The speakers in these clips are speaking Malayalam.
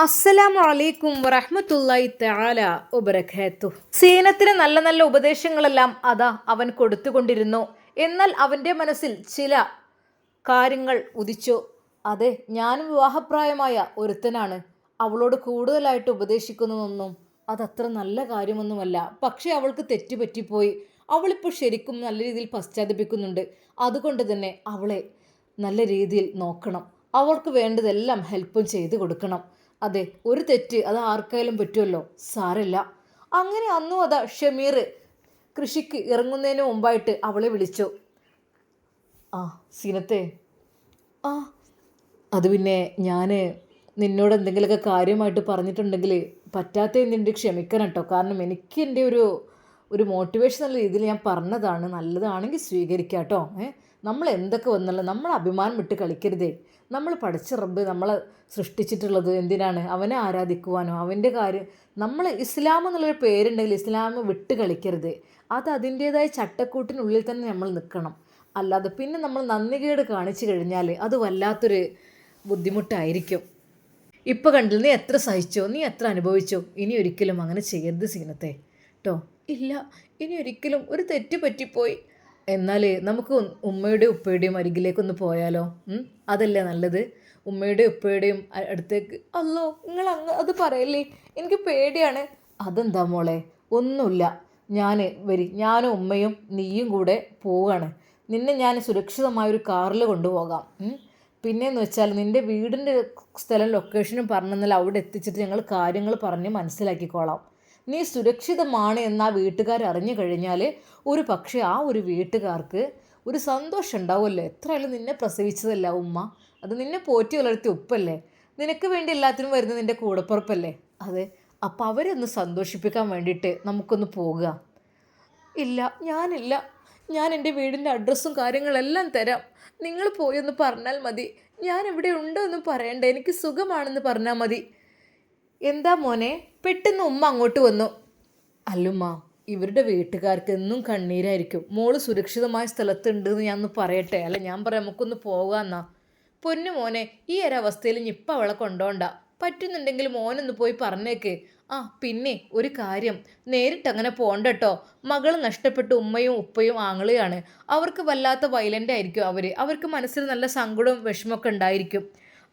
അസ്സലാമു അലൈക്കും വറഹ്മത്തുള്ളാഹി തആല വബറകാത്തു. സീനത്തിന് നല്ല നല്ല ഉപദേശങ്ങളെല്ലാം അതാ അവൻ കൊടുത്തുകൊണ്ടിരുന്നു. എന്നാൽ അവന്റെ മനസ്സിൽ ചില കാര്യങ്ങൾ ഉദിച്ചു. അതെ ഞാനും വിവാഹപ്രായമായ ഒരുത്തനാണ്. അവളോട് കൂടുതലായിട്ട് ഉപദേശിക്കുന്നതൊന്നും അതത്ര നല്ല കാര്യമൊന്നുമല്ല. പക്ഷേ അവൾക്ക് തെറ്റുപറ്റിപ്പോയി അവളിപ്പോൾ ശരിക്കും നല്ല രീതിയിൽ പശ്ചാത്തപിക്കുന്നുണ്ട്. അതുകൊണ്ട് തന്നെ അവളെ നല്ല രീതിയിൽ നോക്കണം. അവൾക്ക് വേണ്ടതെല്ലാം ഹെൽപ്പും ചെയ്തു കൊടുക്കണം. അതെ ഒരു തെറ്റ് അത് ആർക്കായാലും പറ്റുമല്ലോ. സാരല്ല അങ്ങനെ അന്നും അതാ ഷമീർ കൃഷിക്ക് ഇറങ്ങുന്നതിന് മുമ്പായിട്ട് അവളെ വിളിച്ചു. ആ സീനത്തെ. ആ അത് പിന്നെ ഞാൻ നിന്നോട് എന്തെങ്കിലുമൊക്കെ കാര്യമായിട്ട് പറഞ്ഞിട്ടുണ്ടെങ്കിൽ പറ്റാത്ത എന്തിന്റെ ക്ഷമിക്കണം കേട്ടോ കാരണം എനിക്ക് എന്റെ ഒരു ഒരു മോട്ടിവേഷൻ എന്നുള്ള രീതിയിൽ ഞാൻ പറഞ്ഞതാണ്. നല്ലതാണെങ്കിൽ സ്വീകരിക്കാം കേട്ടോ ഏ? നമ്മൾ എന്തൊക്കെ വന്നല്ലോ? നമ്മൾ അഭിമാനം വിട്ട് കളിക്കരുതേ. നമ്മൾ പഠിച്ച റബ്ബ് നമ്മളെ സൃഷ്ടിച്ചിട്ടുള്ളത് എന്തിനാണ്? അവനെ ആരാധിക്കുവാനോ അവന്റെ കാര്യം. നമ്മൾ ഇസ്ലാം എന്നുള്ളൊരു പേരുണ്ടെങ്കിൽ ഇസ്ലാം വിട്ട് കളിക്കരുത്. അത് അതിന്റേതായ ചട്ടക്കൂട്ടിനുള്ളിൽ തന്നെ നമ്മൾ നിൽക്കണം. അല്ലാതെ പിന്നെ നമ്മൾ നന്ദികേട് കാണിച്ചു കഴിഞ്ഞാൽ അത് വല്ലാത്തൊരു ബുദ്ധിമുട്ടായിരിക്കും. ഇപ്പം കണ്ടില്ല നീ എത്ര സഹിച്ചോ നീ എത്ര അനുഭവിച്ചോ? ഇനി ഒരിക്കലും അങ്ങനെ ചെയ്യരുത് സീനത്തെ. കേട്ടോ ഇല്ല. ഇനി ഒരിക്കലും ഒരു തെറ്റ് പറ്റിപ്പോയി. എന്നാൽ നമുക്ക് ഉമ്മയുടെ ഉപ്പയുടെയും അരികിലേക്കൊന്ന് പോയാലോ? അതല്ലേ നല്ലത്? ഉമ്മയുടെ ഉപ്പയുടെയും അടുത്തേക്ക് അല്ലോ നിങ്ങൾ അങ്ങ് അത് പറയല്ലേ? എനിക്ക് പേടിയാണ്. അതെന്താ മോളെ? ഒന്നുമില്ല. ഞാൻ വരി ഞാനും ഉമ്മയും നീയും കൂടെ പോവുകയാണ് നിന്നെ ഞാൻ സുരക്ഷിതമായ ഒരു കാറിൽ കൊണ്ടുപോകാം? പിന്നെയെന്ന് വെച്ചാൽ നിന്റെ വീടിന്റെ സ്ഥലം ലൊക്കേഷനും പറഞ്ഞെന്നാൽ അവിടെ എത്തിച്ചിട്ട് ഞങ്ങൾ കാര്യങ്ങൾ പറഞ്ഞ് മനസ്സിലാക്കിക്കോളാം. നീ സുരക്ഷിതമാണ് എന്ന് ആ വീട്ടുകാർ അറിഞ്ഞു കഴിഞ്ഞാൽ ഒരു പക്ഷേ ആ ഒരു വീട്ടുകാർക്ക് ഒരു സന്തോഷം ഉണ്ടാവുമല്ലോ. എത്രയായാലും നിന്നെ പ്രസവിച്ചതല്ല ഉമ്മ? അത് നിന്നെ പോറ്റി വളർത്തിയ ഉപ്പല്ലേ? നിനക്ക് വേണ്ടി എല്ലാത്തിനും വരുന്ന നിന്റെ കൂടപ്പുറപ്പല്ലേ? അതെ അപ്പോൾ അവരൊന്ന് സന്തോഷിപ്പിക്കാൻ വേണ്ടിയിട്ട് നമുക്കൊന്ന് പോകുക ഇല്ല ഞാനില്ല. ഞാൻ എന്റെ വീടിന്റെ അഡ്രസ്സും കാര്യങ്ങളെല്ലാം തരാം. നിങ്ങൾ പോയി ഒന്ന് പറഞ്ഞാൽ മതി. ഞാൻ ഇവിടെ ഉണ്ടോ എന്ന് പറയണ്ട. എനിക്ക് സുഖമാണെന്ന് പറഞ്ഞാൽ മതി. എന്താ മോനെ? പെട്ടെന്ന് ഉമ്മ അങ്ങോട്ട് വന്നു. അല്ലുമ്മ ഇവരുടെ വീട്ടുകാർക്ക് എന്നും കണ്ണീരായിരിക്കും. മോൾ സുരക്ഷിതമായ സ്ഥലത്തുണ്ട് എന്ന് ഞാൻ ഒന്ന് പറയട്ടെ? അല്ല ഞാൻ പറയാം നമുക്കൊന്ന് പോകാമെന്നാ പൊന്നു മോനെ ഈ ഒരവസ്ഥയിൽ ഞിപ്പ അവളെ കൊണ്ടോണ്ട. പറ്റുന്നുണ്ടെങ്കിൽ മോനൊന്ന് പോയി പറഞ്ഞേക്ക്. ആ പിന്നെ ഒരു കാര്യം. നേരിട്ട് അങ്ങനെ പോണ്ട കേട്ടോ മകൾ നഷ്ടപ്പെട്ട ഉമ്മയും ഉപ്പയും ആങ്ങളെയാണ്. അവർക്ക് വല്ലാത്ത വയലന്റ് ആയിരിക്കും അവർ അവർക്ക് മനസ്സിൽ നല്ല സങ്കടവും വിഷമമൊക്കെ ഉണ്ടായിരിക്കും.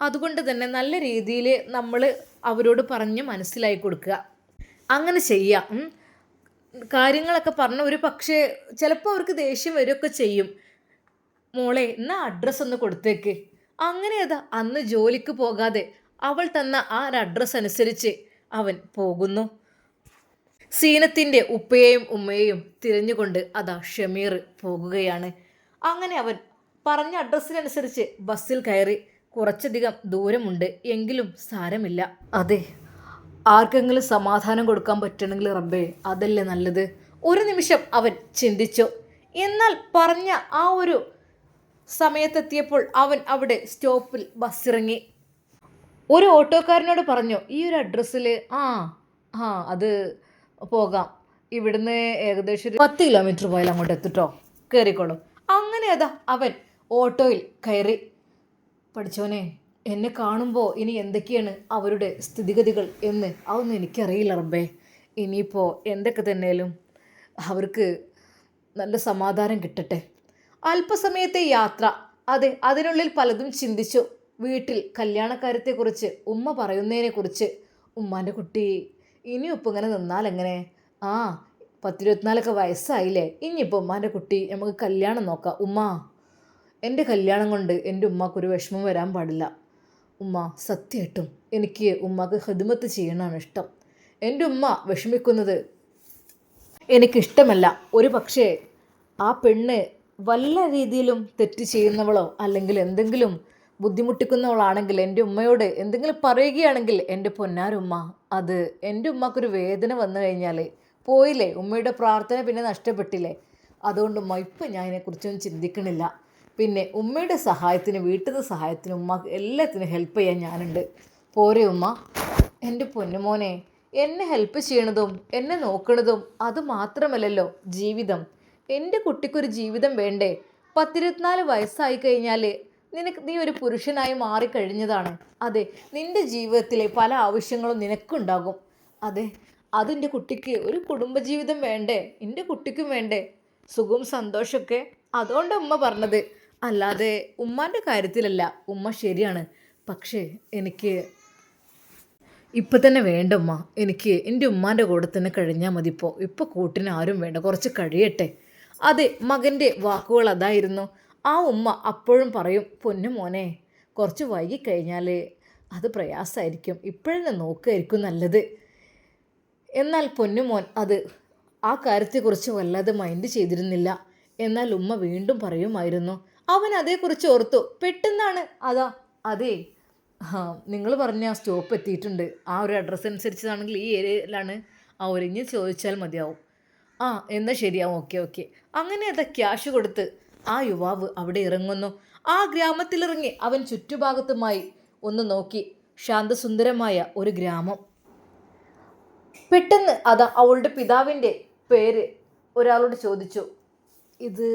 അതുകൊണ്ട് തന്നെ നല്ല രീതിയിൽ നമ്മൾ അവരോട് പറഞ്ഞ് മനസ്സിലാക്കി കൊടുക്കുക. അങ്ങനെ ചെയ്യാം. കാര്യങ്ങളൊക്കെ പറഞ്ഞ ഒരു പക്ഷേ ചിലപ്പോൾ അവർക്ക് ദേഷ്യം വരികയൊക്കെ ചെയ്യും. മോളെ എന്നാ അഡ്രസ്സ് ഒന്ന് കൊടുത്തേക്ക്. അങ്ങനെ അതാ അന്ന് ജോലിക്ക് പോകാതെ അവൾ തന്ന ആ ഒരു അഡ്രസ്സ് അനുസരിച്ച് അവൻ പോകുന്നു. സീനത്തിന്റെ ഉപ്പയെയും ഉമ്മയെയും തിരഞ്ഞുകൊണ്ട് അതാ ഷമീർ പോകുകയാണ്. അങ്ങനെ അവൻ പറഞ്ഞ അഡ്രസ്സിനനുസരിച്ച് ബസ്സിൽ കയറി കുറച്ചധികം ദൂരമുണ്ട്. എങ്കിലും സാരമില്ല. അതെ. ആർക്കെങ്കിലും സമാധാനം കൊടുക്കാൻ പറ്റണമെങ്കിൽ റബ്ബേ അതല്ലേ നല്ലത്? ഒരു നിമിഷം അവൻ ചിന്തിച്ചു. എന്നാൽ പറഞ്ഞ ആ ഒരു സമയത്തെത്തിയപ്പോൾ അവൻ അവിടെ സ്റ്റോപ്പിൽ ബസ്സിറങ്ങി. ഒരു ഓട്ടോക്കാരനോട് പറഞ്ഞു ഈ ഒരു അഡ്രസ്സിൽ ആ ആ അത് പോകാം. ഇവിടുന്ന് ഏകദേശം ഒരു പത്ത് കിലോമീറ്റർ പോയാൽ അങ്ങോട്ട് എത്തിട്ടോ. കയറിക്കോളും അങ്ങനെ അതാ അവൻ ഓട്ടോയിൽ കയറി. പഠിച്ചോനെ എന്നെ കാണുമ്പോൾ ഇനി എന്തൊക്കെയാണ് അവരുടെ സ്ഥിതിഗതികൾ എന്ന് അതൊന്നും എനിക്കറിയില്ല റബ്ബേ. ഇനിയിപ്പോൾ എന്തൊക്കെ തന്നെയാലും അവർക്ക് നല്ല സമാധാനം കിട്ടട്ടെ. അല്പസമയത്തെ യാത്ര. അതെ അതിനുള്ളിൽ പലതും ചിന്തിച്ചു. വീട്ടിൽ കല്യാണക്കാര്യത്തെക്കുറിച്ച് ഉമ്മ പറയുന്നതിനെക്കുറിച്ച്. ഉമ്മാന്റെ കുട്ടി ഇനിയും ഇപ്പം ഇങ്ങനെ നിന്നാൽ എങ്ങനെ? ആ പത്തിരുപത്തിനാലൊക്കെ വയസ്സായില്ലേ. ഇനിയിപ്പോൾ ഉമ്മാന്റെ കുട്ടി നമുക്ക് കല്യാണം നോക്കാം. ഉമ്മ എന്റെ കല്യാണം കൊണ്ട് എന്റെ ഉമ്മാക്കൊരു വിഷമം വരാൻ പാടില്ല. ഉമ്മ സത്യമായിട്ടും എനിക്ക് ഉമ്മാക്ക് ഹിദ്മത്ത് ചെയ്യണമാണ് ഇഷ്ടം. എന്റെ ഉമ്മ വിഷമിക്കുന്നത് എനിക്കിഷ്ടമല്ല. ഒരു പക്ഷേ ആ പെണ്ണ് വല്ല രീതിയിലും തെറ്റ് ചെയ്യുന്നവളോ അല്ലെങ്കിൽ എന്തെങ്കിലും ബുദ്ധിമുട്ടിക്കുന്നവളാണെങ്കിൽ എന്റെ ഉമ്മയോട് എന്തെങ്കിലും പറയുകയാണെങ്കിൽ എന്റെ പൊന്നാരുമ്മ അത് എന്റെ ഉമ്മക്കൊരു വേദന വന്നു കഴിഞ്ഞാൽ പോയില്ലേ? ഉമ്മയുടെ പ്രാർത്ഥന പിന്നെ നഷ്ടപ്പെട്ടില്ലേ? അതുകൊണ്ട് ഉമ്മ ഇപ്പം ഞാൻ ഇതിനെക്കുറിച്ചൊന്നും ചിന്തിക്കണില്ല. പിന്നെ ഉമ്മയുടെ സഹായത്തിന് വീട്ടിലെ സഹായത്തിന് ഉമ്മ എല്ലാത്തിനും ഹെൽപ്പ് ചെയ്യാൻ ഞാനുണ്ട്. പോരെ ഉമ്മ. എന്റെ പൊന്നുമോനെ എന്നെ ഹെൽപ്പ് ചെയ്യണതും എന്നെ നോക്കണതും അത് മാത്രമല്ലല്ലോ ജീവിതം. എന്റെ കുട്ടിക്കൊരു ജീവിതം വേണ്ടേ? പത്തിരുപത്തിനാല് വയസ്സായി കഴിഞ്ഞാൽ നിനക്ക് നീ ഒരു പുരുഷനായി മാറിക്കഴിഞ്ഞതാണ്. അതെ നിന്റെ ജീവിതത്തിലെ പല ആവശ്യങ്ങളും നിനക്കുണ്ടാകും. അതെ അതെന്റെ കുട്ടിക്ക് ഒരു കുടുംബജീവിതം വേണ്ടേ? എന്റെ കുട്ടിക്കും വേണ്ടേ? സുഖവും സന്തോഷമൊക്കെ. അതുകൊണ്ട് ഉമ്മ പറഞ്ഞത്. അല്ലാതെ ഉമ്മാന്റെ കാര്യത്തിലല്ല. ഉമ്മ ശരിയാണ്. പക്ഷേ എനിക്ക് ഇപ്പം തന്നെ വേണ്ട ഉമ്മ. എനിക്ക് എന്റെ ഉമ്മാന്റെ കൂടെ തന്നെ കഴിഞ്ഞാൽ മതി ഇപ്പോൾ ഇപ്പോൾ കൂട്ടിന് ആരും വേണ്ട. കുറച്ച് കഴിയട്ടെ. അതെ മകന്റെ വാക്കുകൾ അതായിരുന്നു. ആ ഉമ്മ അപ്പോഴും പറയും പൊന്നു മോനെ കുറച്ച് വൈകി കഴിഞ്ഞാൽ അത് പ്രയാസമായിരിക്കും ഇപ്പോഴെന്നെ നോക്കുകയായിരിക്കും നല്ലത്. എന്നാൽ പൊന്നുമോൻ അത് ആ കാര്യത്തെക്കുറിച്ച് വല്ലാതെ മൈൻഡ് ചെയ്തിരുന്നില്ല. എന്നാൽ ഉമ്മ വീണ്ടും പറയുമായിരുന്നു അവൻ അതേക്കുറിച്ച് ഓർത്തു. പെട്ടെന്നാണ് അതാ അതേ നിങ്ങൾ പറഞ്ഞ ആ സ്റ്റോപ്പ് എത്തിയിട്ടുണ്ട്. ആ ഒരു അഡ്രസ്സ് അനുസരിച്ചാണെങ്കിൽ ഈ ഏരിയയിലാണ് ആ ചോദിച്ചാൽ മതിയാവും. ആ എന്നാൽ ശരിയാവും. Okay okay. അങ്ങനെ അത് ക്യാഷ് കൊടുത്ത് ആ യുവാവ് അവിടെ ഇറങ്ങുന്നു. ആ ഗ്രാമത്തിലിറങ്ങി അവൻ ചുറ്റുഭാഗത്തുമായി ഒന്ന് നോക്കി. ശാന്തസുന്ദരമായ ഒരു ഗ്രാമം. പെട്ടെന്ന് അതാ അവളുടെ പിതാവിന്റെ പേര് ഒരാളോട് ചോദിച്ചു. ഇത്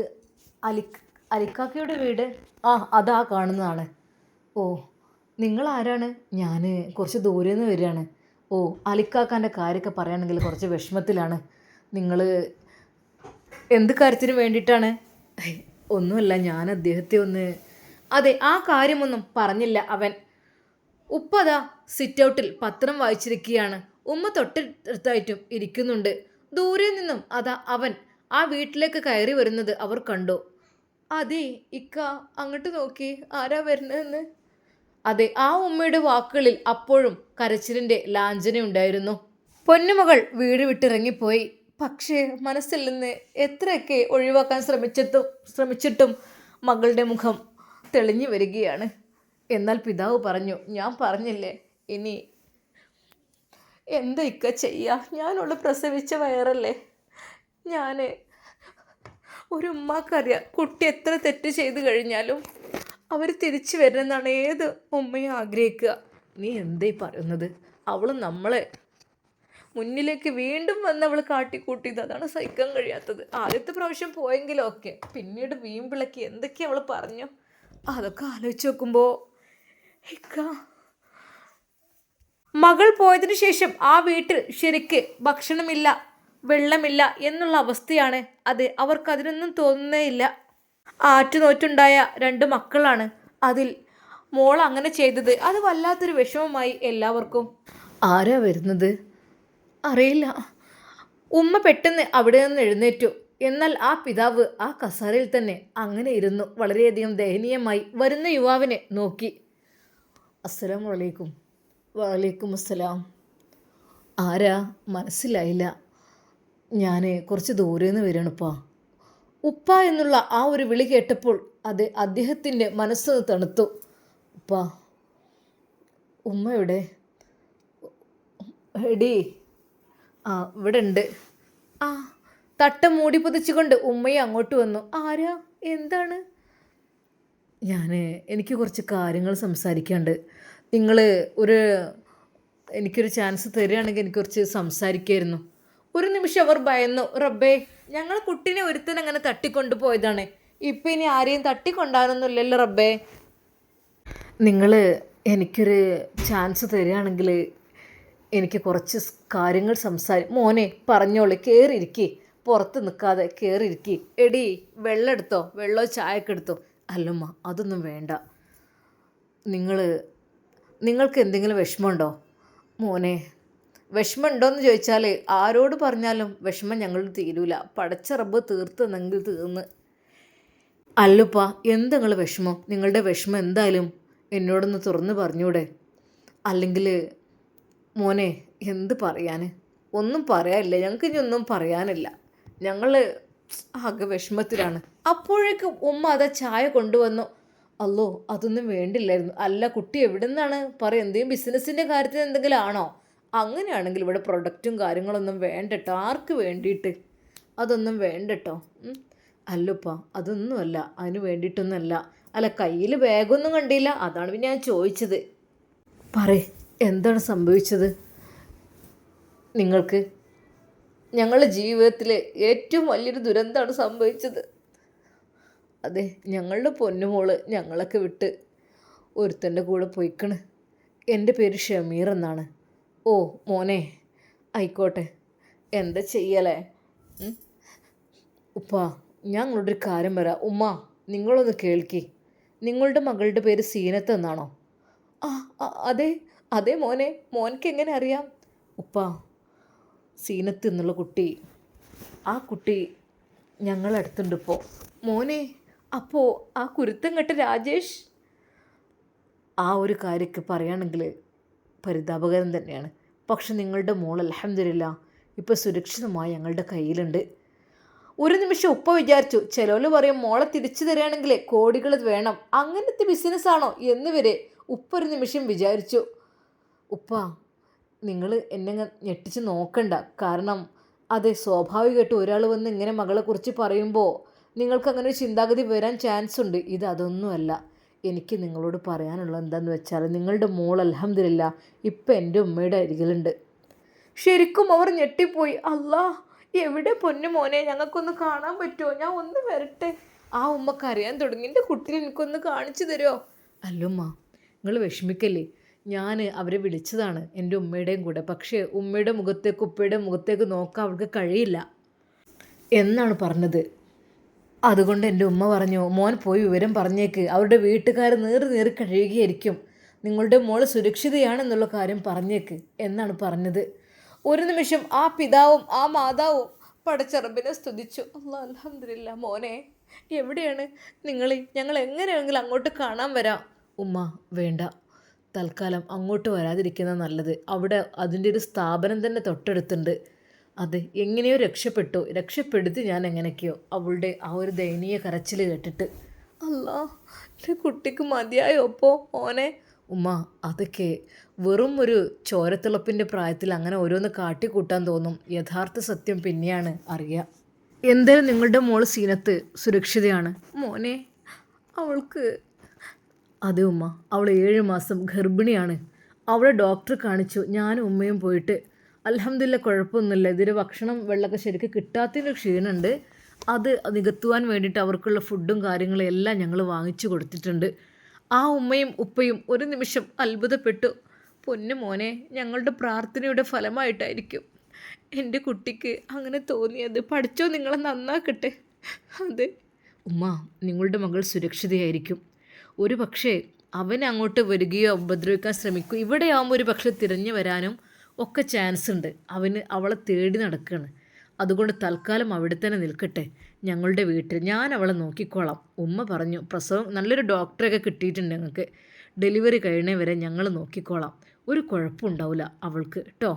അലിക് അലിക്കാക്കയുടെ വീട്? ആ അതാ കാണുന്നതാണ് ഓ നിങ്ങൾ ആരാണ് ഞാൻ കുറച്ച് ദൂരെ നിന്ന് വരികയാണ്. ഓ അലിക്കാക്കാന്റെ കാര്യമൊക്കെ പറയുകയാണെങ്കിൽ കുറച്ച് വിഷമത്തിലാണ്. നിങ്ങൾ എന്ത് കാര്യത്തിന് വേണ്ടിയിട്ടാണ്? ഒന്നുമല്ല ഞാൻ അദ്ദേഹത്തെ ഒന്ന് അതെ ആ കാര്യമൊന്നും പറഞ്ഞില്ല അവൻ. ഉപ്പതാ സിറ്റ് ഔട്ടിൽ പത്രം വായിച്ചിരിക്കുകയാണ്. ഉമ്മ തൊട്ടടുത്തായിട്ടും ഇരിക്കുന്നുണ്ട്. ദൂരെ നിന്നും അതാ അവൻ ആ വീട്ടിലേക്ക് കയറി വരുന്നത് അവർ കണ്ടു. അതെ ഇക്ക അങ്ങോട്ട് നോക്കി ആരാ വരുന്നതെന്ന്. അതെ ആ ഉമ്മയുടെ വാക്കുകളിൽ അപ്പോഴും കരച്ചിലിന്റെ ലാഞ്ചനയുണ്ടായിരുന്നു പൊന്നുമകൾ വീട് വിട്ടിറങ്ങിപ്പോയി. പക്ഷേ മനസ്സിൽ നിന്ന് എത്രയൊക്കെ ഒഴിവാക്കാൻ ശ്രമിച്ചിട്ടും ശ്രമിച്ചിട്ടും മകളുടെ മുഖം തെളിഞ്ഞു വരികയാണ്. എന്നാൽ പിതാവ് പറഞ്ഞു ഞാൻ പറഞ്ഞില്ലേ ഇനി എന്താ ഇക്ക ചെയ്യുക ഞാനുള്ള പ്രസവിച്ച വയറല്ലേ. ഞാൻ ഒരു കുട്ടി എത്ര തെറ്റ് ചെയ്തു കഴിഞ്ഞാലും അവർ തിരിച്ചു വരണമെന്നാണ് ഏത് ഉമ്മയും ആഗ്രഹിക്കുക. നീ എന്തേ പറയുന്നത്? അവൾ നമ്മളെ മുന്നിലേക്ക് വീണ്ടും വന്ന് അവൾ കാട്ടിക്കൂട്ടിയത്. അതാണ് സഹിക്കാൻ കഴിയാത്തത്. ആദ്യത്തെ പ്രാവശ്യം പോയെങ്കിലും ഒക്കെ. പിന്നീട് വീമ്പിളക്കി എന്തൊക്കെയാ അവൾ പറഞ്ഞു? അതൊക്കെ ആലോചിച്ച് നോക്കുമ്പോൾ മകൾ പോയതിനു ശേഷം ആ വീട്ടിൽ ശരിക്ക് ഭക്ഷണമില്ല. വെള്ളമില്ല എന്നുള്ള അവസ്ഥയാണ് അത്. അവർക്ക് അതിനൊന്നും തോന്നുന്നേയില്ല. ആറ്റുനോറ്റുണ്ടായ രണ്ട് മക്കളാണ് അതിൽ മോൾ അങ്ങനെ ചെയ്തത്. അത് വല്ലാത്തൊരു വിഷമമായി എല്ലാവർക്കും. ആരാ വരുന്നത്? അറിയില്ല. ഉമ്മ പെട്ടെന്ന് അവിടെ നിന്ന് എഴുന്നേറ്റു. എന്നാൽ ആ പിതാവ് ആ കസാരയിൽ തന്നെ അങ്ങനെ ഇരുന്നു. വളരെയധികം ദയനീയമായി വരുന്ന യുവാവിനെ നോക്കി. അസ്സലാമു അലൈക്കും. വലൈക്കും അസ്സലാം. ആരാ? മനസ്സിലായില്ല. ഞാൻ കുറച്ച് ദൂരെ നിന്ന് വരികയാണിപ്പാ ഉപ്പ എന്നുള്ള ആ ഒരു വിളി കേട്ടപ്പോൾ അത് അദ്ദേഹത്തിന്റെ മനസ്സ് തണുത്തു. ഉപ്പ ഉമ്മയുടെ എടി ആ ഇവിടെ ഉണ്ട് ആ തട്ട മൂടി പൊതിച്ചുകൊണ്ട് ഉമ്മയെ അങ്ങോട്ട് വന്നു. ആരാ? എന്താണ്? ഞാൻ എനിക്ക് കുറച്ച് കാര്യങ്ങൾ സംസാരിക്കാണ്ട്. നിങ്ങൾ ഒരു എനിക്കൊരു ചാൻസ് തരികയാണെങ്കിൽ എനിക്ക് കുറച്ച് സംസാരിക്കായിരുന്നു. ഒരു നിമിഷം അവർ ഭയന്നു. റബ്ബേ ഞങ്ങൾ കുട്ടീനെ ഒരുത്തൻ അങ്ങനെ തട്ടിക്കൊണ്ടു പോയതാണ് ഇപ്പം ഇനി ആരെയും തട്ടിക്കൊണ്ടാനൊന്നുമില്ലല്ലോ റബ്ബേ. നിങ്ങൾ എനിക്കൊരു ചാൻസ് തരികയാണെങ്കിൽ എനിക്ക് കുറച്ച് കാര്യങ്ങൾ സംസാരി മോനെ പറഞ്ഞോളൂ കയറിയിരിക്കി പുറത്ത് നിൽക്കാതെ കയറിയിരിക്കി എടി വെള്ളം എടുത്തോ? വെള്ളമോ ചായക്ക് എടുത്തോ? അല്ലമ്മ അതൊന്നും വേണ്ട. നിങ്ങൾ നിങ്ങൾക്ക് എന്തെങ്കിലും വിഷമമുണ്ടോ? മോനെ വിഷമമുണ്ടോയെന്ന് ചോദിച്ചാൽ ആരോട് പറഞ്ഞാലും വിഷമം ഞങ്ങൾ തീരൂല. പടച്ച റബ്ബ് തീർത്തെന്നെങ്കിൽ തീർന്ന്. അല്ലുപ്പ എന്ത് നിങ്ങൾ വിഷമം? നിങ്ങളുടെ വിഷമം എന്തായാലും എന്നോടൊന്ന് തുറന്ന് പറഞ്ഞൂടെ. അല്ലെങ്കിൽ മോനെ എന്ത് പറയാൻ ഒന്നും പറയാനില്ല. ഞങ്ങൾക്ക് ഇനി ഒന്നും പറയാനില്ല. ഞങ്ങൾ ആകെ വിഷമത്തിലാണ്. അപ്പോഴേക്കും ഉമ്മ അതാ ചായ കൊണ്ടുവന്നു. അല്ലോ അതൊന്നും വേണ്ടില്ലായിരുന്നു. അല്ല കുട്ടി എവിടെ നിന്നാണ് പറ എന്തെങ്കിലും ബിസിനസ്സിന്റെ കാര്യത്തിൽ എന്തെങ്കിലും ആണോ? അങ്ങനെയാണെങ്കിൽ ഇവിടെ പ്രൊഡക്റ്റും കാര്യങ്ങളൊന്നും വേണ്ടട്ടോ. ആർക്ക് വേണ്ടിയിട്ട്? അതൊന്നും വേണ്ടട്ടോ. അല്ലപ്പാ അതൊന്നുമല്ല. അതിന് വേണ്ടിയിട്ടൊന്നുമല്ല. അല്ല കയ്യിൽ ബാഗൊന്നും കണ്ടില്ല. അതാണ് പിന്നെ ഞാൻ ചോദിച്ചത്. പറ എന്താണ് സംഭവിച്ചത്? നിങ്ങൾക്ക്? ഞങ്ങളുടെ ജീവിതത്തിൽ ഏറ്റവും വലിയൊരു ദുരന്തമാണ് സംഭവിച്ചത്. അതെ ഞങ്ങളുടെ പൊന്നുമോൾ ഞങ്ങളൊക്കെ വിട്ട് ഒരുത്തന്റെ കൂടെ പോയിക്കണ്. എന്റെ പേര് ഷമീർ എന്നാണ്. ഓ മോനെ. ആയിക്കോട്ടെ. എന്താ ചെയ്യലേ? ഉപ്പ ഞാൻ നിങ്ങളോടൊരു കാര്യം വരാം ഉമ്മ നിങ്ങളൊന്ന് കേൾക്കി. നിങ്ങളുടെ മകളുടെ പേര് സീനത്ത് എന്നാണോ? ആ, അതെ അതെ മോനെ. മോനക്ക് എങ്ങനെ അറിയാം? ഉപ്പ സീനത്ത് എന്നുള്ള കുട്ടി ആ കുട്ടി ഞങ്ങളടുത്തുണ്ട് ഇപ്പോൾ മോനെ അപ്പോൾ ആ കുരുത്തം കെട്ട രാജേഷ്? ആ ഒരു കാര്യമൊക്കെ പറയുകയാണെങ്കിൽ പരിതാപകരം തന്നെയാണ്. പക്ഷെ നിങ്ങളുടെ മോൾ അലഹമില്ല ഇപ്പോൾ സുരക്ഷിതമായി ഞങ്ങളുടെ കയ്യിലുണ്ട്. ഒരു നിമിഷം ഉപ്പ വിചാരിച്ചു ചിലവർ പറയും മോളെ തിരിച്ചു തരികയാണെങ്കിൽ കോടികൾ വേണം. അങ്ങനത്തെ ബിസിനസ്സാണോ എന്ന് വരെ ഉപ്പ ഒരു നിമിഷം വിചാരിച്ചു. ഉപ്പ നിങ്ങൾ എന്നെ ഞെട്ടിച്ച് നോക്കണ്ട. കാരണം അതെ സ്വാഭാവികമായിട്ട് ഒരാൾ വന്ന് ഇങ്ങനെ മകളെക്കുറിച്ച് പറയുമ്പോൾ നിങ്ങൾക്ക് അങ്ങനെ ഒരു ചിന്താഗതി വരാൻ ചാൻസ് ഉണ്ട്. ഇത് അതൊന്നുമല്ല. എനിക്ക് നിങ്ങളോട് പറയാനുള്ളത് എന്താന്ന് വെച്ചാൽ നിങ്ങളുടെ മോൾ അലഹമില്ല ഇപ്പം എന്റെ ഉമ്മയുടെ അരികിലുണ്ട്. ശരിക്കും അവർ ഞെട്ടിപ്പോയി. അല്ലാ എവിടെ പൊന്നു മോനെ? ഞങ്ങൾക്കൊന്ന് കാണാൻ പറ്റുമോ ഞാൻ ഒന്ന് വരട്ടെ. ആ ഉമ്മക്ക് അറിയാൻ തുടങ്ങി. എന്റെ കുട്ടീനെ എനിക്കൊന്ന് കാണിച്ചു തരുമോ അല്ലുമ്മ നിങ്ങൾ വിഷമിക്കല്ലേ. ഞാൻ അവരെ വിളിച്ചതാണ് എന്റെ ഉമ്മയുടെയും കൂടെ. പക്ഷേ ഉമ്മയുടെ മുഖത്തേക്ക് ഉപ്പയുടെ മുഖത്തേക്ക് നോക്കാൻ അവൾക്ക് കഴിയില്ല. എന്നാണ് പറഞ്ഞത്. അതുകൊണ്ട് എന്റെ ഉമ്മ പറഞ്ഞു മോൻ പോയി വിവരം പറഞ്ഞേക്ക്. അവരുടെ വീട്ടുകാർ നേറി നേറി കഴിയുകയായിരിക്കും നിങ്ങളുടെ മോൾ സുരക്ഷിതയാണെന്നുള്ള കാര്യം പറഞ്ഞേക്ക് എന്നാണ് പറഞ്ഞത്. ഒരു നിമിഷം ആ പിതാവും ആ മാതാവും പടച്ചറബിനെ സ്തുതിച്ചു. അല്ലാ അലഹമില്ല മോനെ എവിടെയാണ്? നിങ്ങൾ ഞങ്ങൾ എങ്ങനെയാണെങ്കിലും അങ്ങോട്ട് കാണാൻ വരാം. ഉമ്മ വേണ്ട. തൽക്കാലം അങ്ങോട്ട് വരാതിരിക്കുന്ന നല്ലത്. അവിടെ അതിന്റെ ഒരു സ്ഥാപനം തന്നെ തൊട്ടടുത്തുണ്ട്. അത് എങ്ങനെയോ രക്ഷപ്പെട്ടു. രക്ഷപ്പെടുത്തി ഞാൻ എങ്ങനെയൊക്കെയോ അവളുടെ ആ ഒരു ദയനീയ കരച്ചിൽ കേട്ടിട്ട്. അല്ലാ എന്റെ കുട്ടിക്ക് മതിയായോ അപ്പോൾ ഓനെ ഉമ്മ അതൊക്കെ വെറും ഒരു ചോരത്തിളപ്പിന്റെ പ്രായത്തിൽ അങ്ങനെ ഓരോന്ന് കാട്ടിക്കൂട്ടാൻ തോന്നും. യഥാർത്ഥ സത്യം പിന്നെയാണ് അറിയുക എന്തായാലും നിങ്ങളുടെ മോൾ സീനത്ത് സുരക്ഷിതയാണ്. മോനെ അവൾക്ക് അതെ ഉമ്മ അവൾ ഏഴ് മാസം ഗർഭിണിയാണ്. അവളെ ഡോക്ടർ കാണിച്ചു. ഞാനും ഉമ്മയും പോയിട്ട് അലഹമില്ല കുഴപ്പമൊന്നുമില്ല. ഇതിന് ഭക്ഷണം വെള്ളമൊക്കെ ശരിക്കും കിട്ടാത്തതിന്റെ ക്ഷീണമുണ്ട്. അത് നികത്തുവാൻ വേണ്ടിയിട്ട് അവർക്കുള്ള ഫുഡും കാര്യങ്ങളും എല്ലാം ഞങ്ങൾ വാങ്ങിച്ചു കൊടുത്തിട്ടുണ്ട്. ആ ഉമ്മയും ഉപ്പയും ഒരു നിമിഷം അത്ഭുതപ്പെട്ടു. പൊന്നു മോനെ ഞങ്ങളുടെ പ്രാർത്ഥനയുടെ ഫലമായിട്ടായിരിക്കും എന്റെ കുട്ടിക്ക് അങ്ങനെ തോന്നിയത്. പഠിച്ചോ നിങ്ങളെ നന്നാക്കട്ടെ. അതെ ഉമ്മ നിങ്ങളുടെ മകൾ സുരക്ഷിതയായിരിക്കും. ഒരു പക്ഷേ അവൻ അങ്ങോട്ട് വരികയോ ഉപദ്രവിക്കാൻ ശ്രമിക്കുകയോ ഇവിടെയാകുമ്പോൾ ഒരു പക്ഷേ തിരഞ്ഞു വരാനും ഒക്കെ ചാൻസ് ഉണ്ട്. അവന് അവളെ തേടി നടക്കുകയാണ് അതുകൊണ്ട് തൽക്കാലം അവിടെ തന്നെ നിൽക്കട്ടെ. ഞങ്ങളുടെ വീട്ടിൽ ഞാൻ അവളെ നോക്കിക്കോളാം. ഉമ്മ പറഞ്ഞു പ്രസവം നല്ലൊരു ഡോക്ടറെയൊക്കെ കിട്ടിയിട്ടുണ്ട് ഞങ്ങൾക്ക്. ഡെലിവറി കഴിയണേ വരെ ഞങ്ങൾ നോക്കിക്കോളാം. ഒരു കുഴപ്പമുണ്ടാവില്ല അവൾക്ക്. കേട്ടോ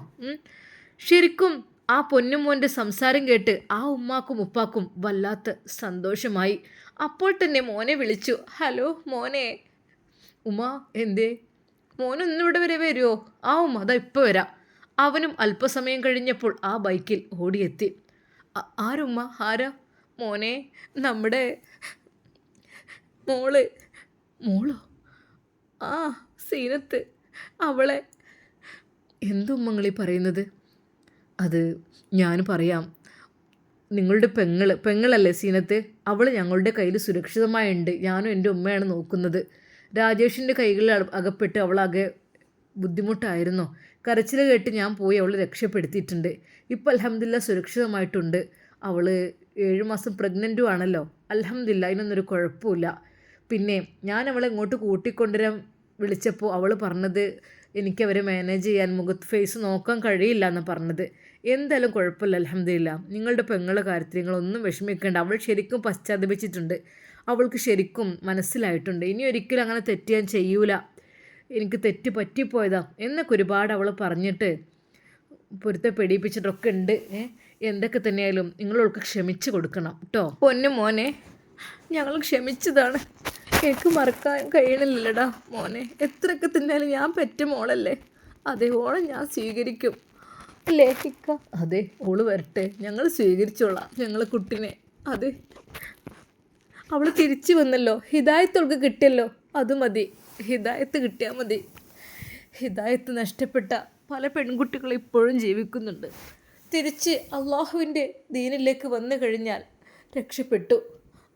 ശരിക്കും ആ പൊന്നുമോന്റെ സംസാരം കേട്ട് ആ ഉമ്മാക്കും ഉപ്പാക്കും വല്ലാത്ത സന്തോഷമായി. അപ്പോൾ തന്നെ മോനെ വിളിച്ചു ഹലോ മോനെ. ഉമ്മ എന്തേ? മോനൊന്നും ഇവിടെ വരെ വരുമോ ആ ഉമ്മ അതാ ഇപ്പോൾ വരാം. അവനും അല്പസമയം കഴിഞ്ഞപ്പോൾ ആ ബൈക്കിൽ ഓടിയെത്തി. "ആ- ആരുമ്മ? ആരാ? മോനെ നമ്മുടെ മോൾ. മോളോ? ആ സീനത്ത്. അവളെ. എന്തുമ്മങ്ങളീ പറയുന്നത്? അത് ഞാൻ പറയാം. നിങ്ങളുടെ പെങ്ങൾ പെങ്ങളല്ലേ സീനത്ത്? അവൾ ഞങ്ങളുടെ കയ്യിൽ സുരക്ഷിതമായുണ്ട്. ഞാനും എന്റെ ഉമ്മയാണ് നോക്കുന്നത്. രാജേഷിന്റെ കൈകളിൽ അക- അകപ്പെട്ട് അവളാകെ ബുദ്ധിമുട്ടായിരുന്നു? കരച്ചിൽ കേട്ട് ഞാൻ പോയി അവളെ രക്ഷപ്പെടുത്തിയിട്ടുണ്ട്. ഇപ്പം അലഹമില്ല സുരക്ഷിതമായിട്ടുണ്ട്. അവൾ ഏഴ് മാസം പ്രഗ്നന്റും ആണല്ലോ. അലഹമില്ല അതിനൊന്നൊരു കുഴപ്പമില്ല പിന്നെ ഞാൻ അവളെ ഇങ്ങോട്ട് കൂട്ടിക്കൊണ്ടുവരാൻ വിളിച്ചപ്പോൾ അവൾ പറഞ്ഞത് എനിക്കവരെ മാനേജ് ചെയ്യാൻ മുഖത്ത് ഫേസ് നോക്കാൻ കഴിയില്ല എന്ന് പറഞ്ഞത്. എന്തായാലും കുഴപ്പമില്ല അലഹമില്ല നിങ്ങളുടെ പെങ്ങളുടെ കാര്യത്തിൽ നിങ്ങളൊന്നും വിഷമിക്കേണ്ട. അവൾ ശരിക്കും പശ്ചാത്തപിച്ചിട്ടുണ്ട്. അവൾക്ക് ശരിക്കും മനസ്സിലായിട്ടുണ്ട്. ഇനി ഒരിക്കലും അങ്ങനെ തെറ്റ് ഞാൻ ചെയ്യൂല. എനിക്ക് തെറ്റ് പറ്റിപ്പോയതാ എന്നൊക്കെ ഒരുപാട് അവൾ പറഞ്ഞിട്ട് പൊരുത്തെ പേടിപ്പിച്ചിട്ടൊക്കെ ഉണ്ട്. എന്തൊക്കെ തന്നെയായാലും നിങ്ങളവൾക്ക് ക്ഷമിച്ച് കൊടുക്കണം കേട്ടോ പൊന്നു മോനെ ഞങ്ങൾ ക്ഷമിച്ചതാണ്. എനിക്ക് മറക്കാൻ കഴിയണില്ലടാ മോനെ. എത്രയൊക്കെ തിന്നാലും ഞാൻ പെറ്റ മോളല്ലേ. അതേ ഓളെ ഞാൻ സ്വീകരിക്കും. അല്ലേ ഇക്ക അതെ ഓൾ വരട്ടെ. ഞങ്ങൾ സ്വീകരിച്ചോളാം ഞങ്ങൾ കുട്ടിനെ. അതെ. അവൾ തിരിച്ചു വന്നല്ലോ. ഹിദായത്ത് അവൾക്ക് കിട്ടിയല്ലോ. അത് മതി. ഹിദായത്ത് കിട്ടിയാൽ മതി. ഹിദായത്ത് നഷ്ടപ്പെട്ട പല പെൺകുട്ടികളും ഇപ്പോഴും ജീവിക്കുന്നുണ്ട്. തിരിച്ച് അള്ളാഹുവിന്റെ ദീനിലേക്ക് വന്നു കഴിഞ്ഞാൽ രക്ഷപ്പെട്ടു.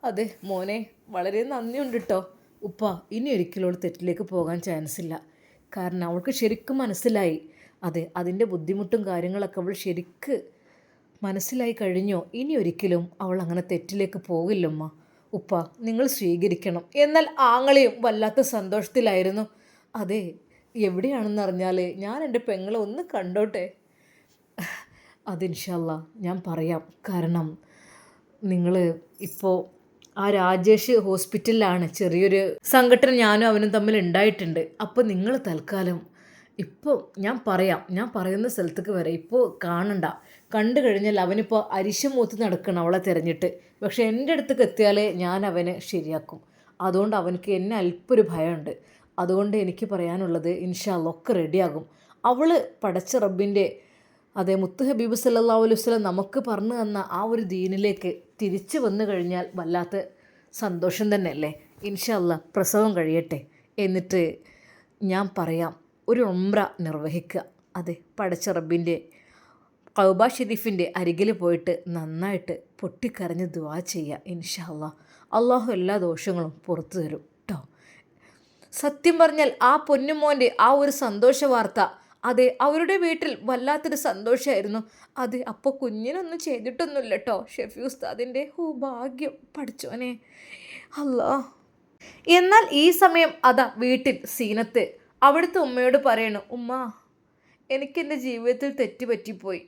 അതെ മോനെ വളരെ നന്ദിയുണ്ട് കേട്ടോ ഉപ്പ ഇനി ഒരിക്കലും അവൾ തെറ്റിലേക്ക് പോകാൻ ചാൻസ് ഇല്ല. കാരണം അവൾക്ക് ശരിക്കും മനസ്സിലായി. അതെ അതിന്റെ ബുദ്ധിമുട്ടും കാര്യങ്ങളൊക്കെ അവൾ ശരിക്ക് മനസ്സിലായി കഴിഞ്ഞോ? ഇനി ഒരിക്കലും അവൾ അങ്ങനെ തെറ്റിലേക്ക് പോകില്ലമ്മ. ഉപ്പ നിങ്ങൾ സ്വീകരിക്കണം. എന്നാൽ ആങ്ങളെയും വല്ലാത്ത സന്തോഷത്തിലായിരുന്നു. അതെ എവിടെയാണെന്ന് അറിഞ്ഞാൽ ഞാൻ എന്റെ പെങ്ങളെ ഒന്ന് കണ്ടോട്ടെ? അതിൻഷല്ല ഞാൻ പറയാം. കാരണം നിങ്ങൾ ഇപ്പോൾ ആ രാജേഷ് ഹോസ്പിറ്റലിലാണ്. ചെറിയൊരു സംഘടന ഞാനും അവനും തമ്മിൽ ഉണ്ടായിട്ടുണ്ട്. അപ്പോൾ നിങ്ങൾ തൽക്കാലം ഇപ്പോൾ ഞാൻ പറയാം ഞാൻ പറയുന്ന സ്ഥലത്തേക്ക് വരെ ഇപ്പോൾ കാണണ്ട. കണ്ടു കഴിഞ്ഞാൽ അവനിപ്പോൾ അരിശമൂത്ത് നടക്കണം അവളെ തിരഞ്ഞിട്ട്. പക്ഷേ എന്റെ അടുത്തേക്ക് എത്തിയാലേ ഞാൻ അവനെ ശരിയാക്കും. അതുകൊണ്ട് അവനക്ക് എന്നെ അല്പൊരു ഭയമുണ്ട്. അതുകൊണ്ട് എനിക്ക് പറയാനുള്ളത് ഇൻഷാ ഒക്കെ റെഡിയാകും. അവൾ പടച്ച റബ്ബിന്റെ അതെ മുത്ത് ഹബീബ് സല്ലാ വസ്ലം നമുക്ക് പറഞ്ഞു തന്ന ആ ഒരു ദീനിലേക്ക് തിരിച്ചു വന്നു കഴിഞ്ഞാൽ വല്ലാത്ത സന്തോഷം തന്നെയല്ലേ? ഇൻഷല്ല പ്രസവം കഴിയട്ടെ. എന്നിട്ട് ഞാൻ പറയാം ഒരു ഉംറ നിർവഹിക്കുക. അതെ പടച്ച കൗബ ഷെരീഫിന്റെ അരികിൽ പോയിട്ട് നന്നായിട്ട് പൊട്ടിക്കരഞ്ഞ് ദുവാ ചെയ്യുക ഇൻഷാല്ല അള്ളാഹു എല്ലാ ദോഷങ്ങളും പുറത്തു തരും കേട്ടോ സത്യം പറഞ്ഞാൽ ആ പൊന്നുമോന്റെ ആ ഒരു സന്തോഷ വാർത്ത അതെ അവരുടെ വീട്ടിൽ വല്ലാത്തൊരു സന്തോഷമായിരുന്നു അതെ അപ്പോൾ കുഞ്ഞിനൊന്നും ചെയ്തിട്ടൊന്നുമില്ല കേട്ടോ ഷെഫി ഉസ്താദിന്റെ ഹോ ഭാഗ്യം പഠിച്ചോനെ. അല്ലാ എന്നാൽ ഈ സമയം അതാ വീട്ടിൽ സീനത്ത്. അവിടുത്തെ ഉമ്മയോട് പറയണു ഉമ്മ എനിക്കെന്റെ ജീവിതത്തിൽ തെറ്റ് പറ്റിപ്പോയി.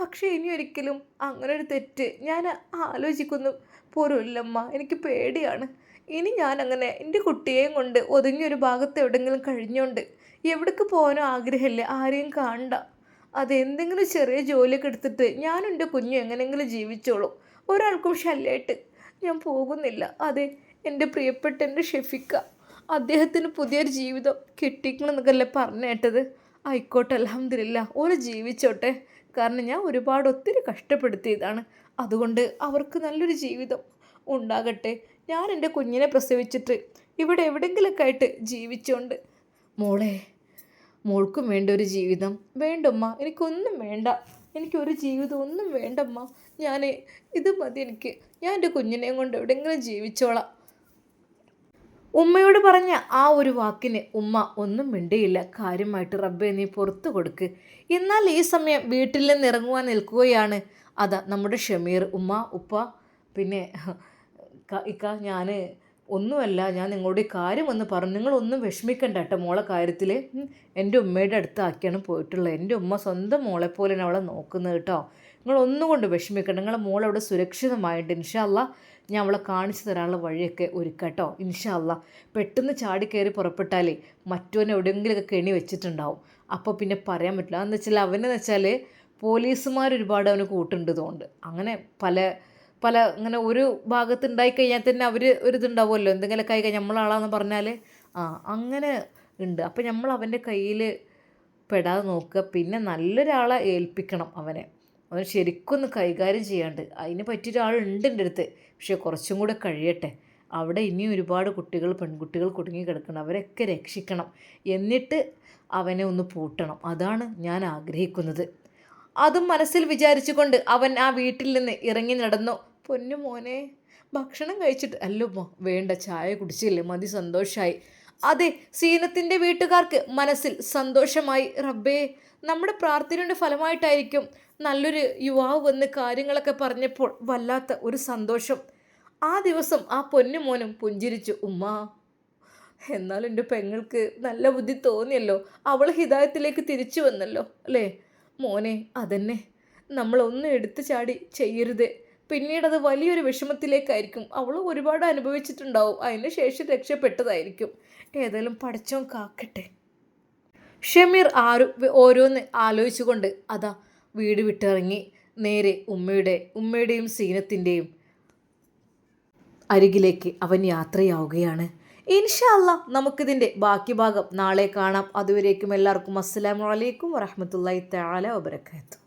പക്ഷേ ഇനി ഒരിക്കലും അങ്ങനൊരു തെറ്റ് ഞാൻ ആലോചിക്കുന്നു പോലുമില്ലമ്മ. എനിക്ക് പേടിയാണ്. ഇനി ഞാൻ അങ്ങനെ എന്റെ കുട്ടിയെയും കൊണ്ട് ഒതുങ്ങിയൊരു ഭാഗത്ത് എവിടെയെങ്കിലും കഴിഞ്ഞോണ്ട് എവിടേക്ക് പോകാനോ ആഗ്രഹമില്ല ആരെയും കാണണ്ട. അതെന്തെങ്കിലും ചെറിയ ജോലിയൊക്കെ എടുത്തിട്ട് ഞാനും എന്റെ കുഞ്ഞു എങ്ങനെയെങ്കിലും ജീവിച്ചോളൂ. ഒരാൾക്കും ശല്യമായിട്ട് ഞാൻ പോകുന്നില്ല. അതെ എന്റെ പ്രിയപ്പെട്ട എന്റെ ഷെഫിക്ക. അദ്ദേഹത്തിന് പുതിയൊരു ജീവിതം കിട്ടിക്കണമെന്നൊക്കെയല്ലേ പറഞ്ഞു കേട്ടത്? ആയിക്കോട്ടെ അലഹമില്ല ഓര് ജീവിച്ചോട്ടെ. കാരണം ഞാൻ ഒരുപാട് ഒത്തിരി കഷ്ടപ്പെടുത്തിയതാണ്. അതുകൊണ്ട് അവർക്ക് നല്ലൊരു ജീവിതം ഉണ്ടാകട്ടെ. ഞാൻ എന്റെ കുഞ്ഞിനെ പ്രസവിച്ചിട്ട് ഇവിടെ എവിടെയെങ്കിലുമൊക്കെ ആയിട്ട് ജീവിച്ചോണ്ട്. മോളെ മോൾക്കും വേണ്ട ഒരു ജീവിതം. വേണ്ടമ്മ എനിക്കൊന്നും വേണ്ട. എനിക്കൊരു ജീവിതം ഒന്നും വേണ്ടമ്മ. ഞാൻ ഇത് മതി എനിക്ക്. ഞാൻ എന്റെ കുഞ്ഞിനെയും കൊണ്ട് എവിടെയെങ്കിലും ജീവിച്ചോളാം. ഉമ്മയോട് പറഞ്ഞ ആ ഒരു വാക്കിന് ഉമ്മ ഒന്നും മിണ്ടിയില്ല. കാര്യമായിട്ട് റബ്ബെ നീ പുറത്തു കൊടുക്ക്. എന്നാൽ ഈ സമയം വീട്ടിൽ നിന്ന് ഇറങ്ങുവാൻ നിൽക്കുകയാണ്. അതാ നമ്മുടെ ഷമീർ ഉമ്മ ഉപ്പ പിന്നെ ഇക്ക ഞാൻ ഒന്നുമല്ല ഞാൻ നിങ്ങളുടെ കാര്യം ഒന്ന് പറഞ്ഞു നിങ്ങളൊന്നും വിഷമിക്കണ്ട കേട്ടോ മോളെ കാര്യത്തിൽ എന്റെ ഉമ്മയുടെ അടുത്താക്കിയാണ് പോയിട്ടുള്ളത്. എന്റെ ഉമ്മ സ്വന്തം മോളെ പോലെ അവളെ നോക്കുന്നത് കേട്ടോ. നിങ്ങളൊന്നും കൊണ്ട് വിഷമിക്കണ്ട. നിങ്ങളെ മോളവിടെ സുരക്ഷിതമായിട്ട് ഇൻഷാല്ല ഞാൻ അവളെ കാണിച്ചു തരാനുള്ള വഴിയൊക്കെ ഒരുക്കട്ടോ. ഇൻഷാല്ല പെട്ടെന്ന് ചാടി കയറി പുറപ്പെട്ടാലേ മറ്റവനെ എവിടെയെങ്കിലുമൊക്കെ കെണി വെച്ചിട്ടുണ്ടാവും. അപ്പോൾ പിന്നെ പറയാൻ പറ്റില്ല. അതെന്ന് വെച്ചാൽ അവനെന്ന് വെച്ചാൽ പോലീസുമാർ ഒരുപാട് അവന് കൂട്ടുണ്ട് തോന്നുന്നുണ്ട്. അങ്ങനെ പല പല അങ്ങനെ ഒരു ഭാഗത്ത് ഉണ്ടായിക്കഴിഞ്ഞാൽ തന്നെ അവർ ഒരു ഇതുണ്ടാവുമല്ലോ. എന്തെങ്കിലുമൊക്കെ ആയി കഴിഞ്ഞാൽ നമ്മളാളാന്ന് പറഞ്ഞാൽ ആ അങ്ങനെ ഉണ്ട്. അപ്പോൾ നമ്മൾ അവന്റെ കയ്യിൽ പെടാതെ നോക്കുക. പിന്നെ നല്ലൊരാളെ ഏൽപ്പിക്കണം അവനെ. അവൻ ശരിക്കൊന്ന് കൈകാര്യം ചെയ്യാണ്ട് അതിന് പറ്റിയൊരാളുണ്ട് എന്റെ അടുത്ത്. പക്ഷേ കുറച്ചും കൂടെ കഴിയട്ടെ. അവിടെ ഇനിയും ഒരുപാട് കുട്ടികൾ പെൺകുട്ടികൾ കുടുങ്ങി കിടക്കണം. അവരൊക്കെ രക്ഷിക്കണം. എന്നിട്ട് അവനെ ഒന്ന് പൂട്ടണം. അതാണ് ഞാൻ ആഗ്രഹിക്കുന്നത്. അതും മനസ്സിൽ വിചാരിച്ചുകൊണ്ട് അവൻ ആ വീട്ടിൽ നിന്ന് ഇറങ്ങി നടന്നു. പൊന്നു മോനെ ഭക്ഷണം കഴിച്ചിട്ട് അല്ലുമ്മ വേണ്ട ചായ കുടിച്ചില്ലേ? മതി സന്തോഷമായി അതെ സീനത്തിന്റെ വീട്ടുകാർക്ക് മനസ്സിൽ സന്തോഷമായി റബ്ബേ നമ്മുടെ പ്രാർത്ഥനയുടെ ഫലമായിട്ടായിരിക്കും നല്ലൊരു യുവാവ് വന്ന് കാര്യങ്ങളൊക്കെ പറഞ്ഞപ്പോൾ വല്ലാത്ത ഒരു സന്തോഷം. ആ ദിവസം ആ പൊന്നു മോനും പുഞ്ചിരിച്ചു ഉമ്മ എന്നാൽ എന്റെ പെങ്ങൾക്ക് നല്ല ബുദ്ധി തോന്നിയല്ലോ. അവൾ ഹിതായത്തിലേക്ക് തിരിച്ചു വന്നല്ലോ അല്ലേ? മോനെ അതന്നെ. നമ്മളൊന്നും എടുത്തു ചാടി ചെയ്യരുത്. പിന്നീട് അത് വലിയൊരു വിഷമത്തിലേക്കായിരിക്കും. അവൾ ഒരുപാട് അനുഭവിച്ചിട്ടുണ്ടാവും. അതിന് ശേഷം രക്ഷപ്പെട്ടതായിരിക്കും. ഏതായാലും പഠിച്ചോ കാക്കട്ടെ. ഷമീർ ആരും ഓരോന്ന് ആലോചിച്ചുകൊണ്ട് അതാ വീട് വിട്ടിറങ്ങി നേരെ ഉമ്മയുടെ ഉമ്മയുടെയും സീനത്തിന്റെയും അരികിലേക്ക് അവൻ യാത്രയാവുകയാണ്. ഇൻഷല്ല നമുക്കിതിന്റെ ബാക്കി ഭാഗം നാളെ കാണാം. അതുവരേക്കും എല്ലാവർക്കും അസ്സാം വലൈക്കും വറഹമത്തല്ലാ തആല വബറകാതുഹു.